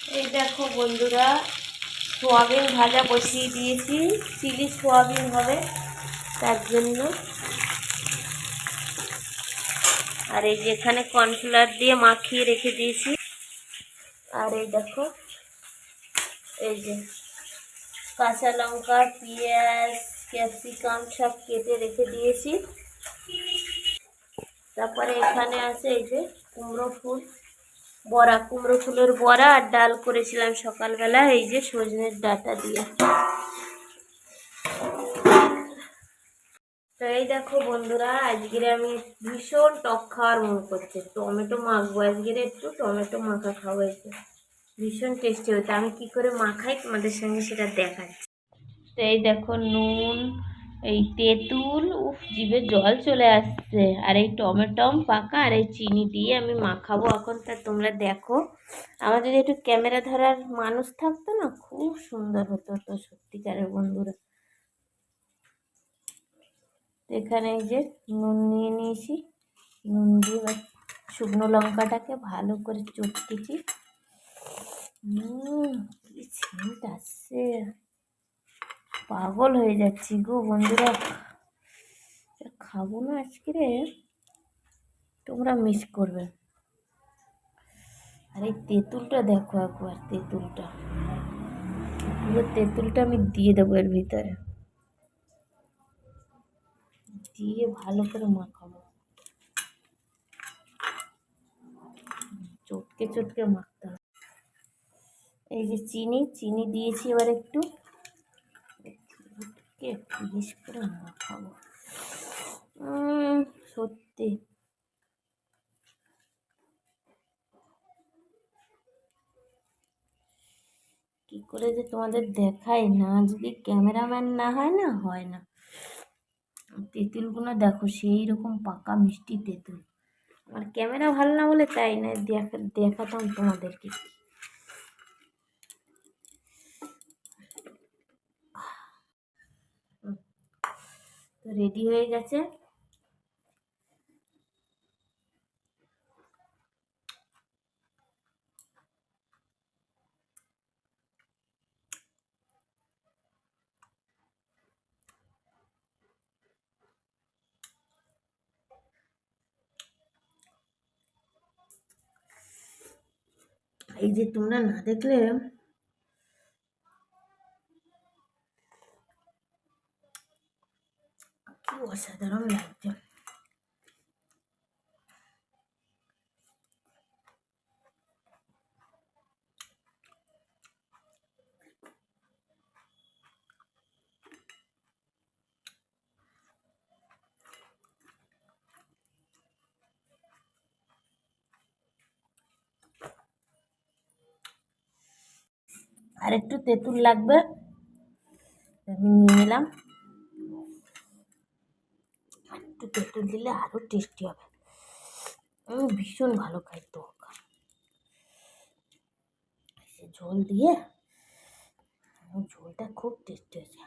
এই দেখো বন্ধুরা, সোয়াবিন ভাজা বসিয়ে দিয়েছি। চিলি সোয়াবিন হবে তার জন্য। আর এই যে এখানে কর্নফ্লাওয়ার দিয়ে মাখিয়ে রেখে দিয়েছি। আর এই দেখো, এই যে কাঁচা লঙ্কা, পেঁয়াজ, ক্যাপসিকাম সব কেটে রেখে দিয়েছি। তারপরে এখানে আছে এই যে কুমড়ো ফুল। বড়া, কুমড়ো ফুলের বড়া আর ডাল করেছিলাম সকালবেলা, এই যে সজনের ডাটা দিয়ে। তো এই দেখো বন্ধুরা, আজকের আমি ভীষণ টক খাওয়ার মন করছে। টমেটো মাখবো আজকের একটু, টমেটো মাখা খাব একটু। ভীষণ টেস্টি হতো আমি কি করে মাখাই তোমাদের সঙ্গে সেটা দেখাচ্ছি। তো এই দেখো নুন এই তেঁতুল, উফ, জিভে জল চলে আসছে। আর এই টমেটম পাকা, আর এই চিনি দিয়ে আমি মাখাবো। এখন তা তোমরা দেখো। আমার যদি একটু ক্যামেরা ধরার মানুষ থাকতো না, খুব সুন্দর হতো, তো সত্যিকারের বন্ধুরা। এখানে এই যে নুন নিয়ে নিয়েছি। নুন দিয়ে শুকনো লঙ্কাটাকে ভালো করে চটকেছি। হুম কি সেন্ট আসছে। পাগল হয়ে যাচ্ছি গো বন্ধুরা। খাব না আজকে রে তোমরা মিস করবে। আর এই তেঁতুলটা দেখো একবার, তেঁতুলটা। পুরো তেঁতুলটা আমি দিয়ে দেবো এর ভিতরে। দিয়ে ভালো করে মাখাবো। চটকে চটকে মাখতে হবে। এই যে চিনি চিনি দিয়েছি এবার একটু। কে বেশ করে না খাব? সত্যি। কি করে যে তোমাদের দেখাই না, যদি ক্যামেরাম্যান না হয় না হয় না। তেঁতুলগুলো দেখো, সেই রকম পাকা মিষ্টি তেঁতুল। আমার ক্যামেরা ভালো না বলে তাই না, দেখা, দেখাতাম তোমাদেরকে। তো রেডি হয়ে গেছে। এই যে তোমরা না দেখলে কি অসাধারণ লাগছে আর একটু তেঁতুল লাগবে আমি নিয়ে নিলাম আর একটু তেঁতুল দিলে আরও টেস্টি হবে। আমি ভীষণ ভালো খাই তো। ঝোল দিয়ে, ঝোলটা খুব টেস্টি হয়েছে।